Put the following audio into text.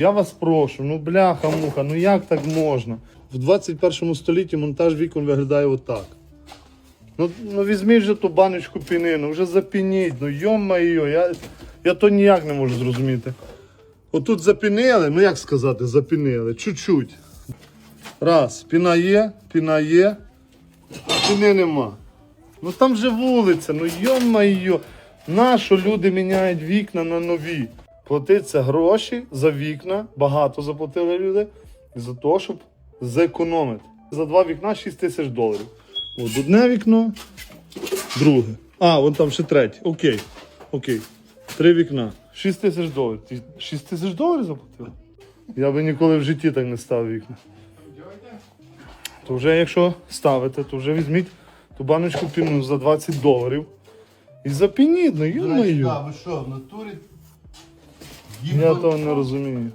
Я вас прошу, ну бляха-муха, ну як так можна? В 21 столітті монтаж вікон виглядає отак. Ну, ну візьміть же ту баночку піни, ну вже запініть, ну йо-майо, я, я то ніяк не можу зрозуміти. Отут запінили, ну як сказати, запінили, чуть-чуть. Раз, піна є, піна є, піни нема. Ну там же вулиця, ну йо-майо. Нащо люди міняють вікна на нові? Платиться гроші за вікна, багато заплатили люди, за те, щоб зекономити. За два вікна 6 тисяч доларів. От одне вікно, друге. А, вон там ще третє. Окей. Окей. Три вікна. 6 тисяч доларів. Ти 6 тисяч доларів заплатив? Я би ніколи в житті так не ставив вікна. То вже якщо ставите, то вже візьміть ту баночку піну за 20 доларів. І запініть, ну речі, йо-моє. ви що, в натурі? Я того не розумію.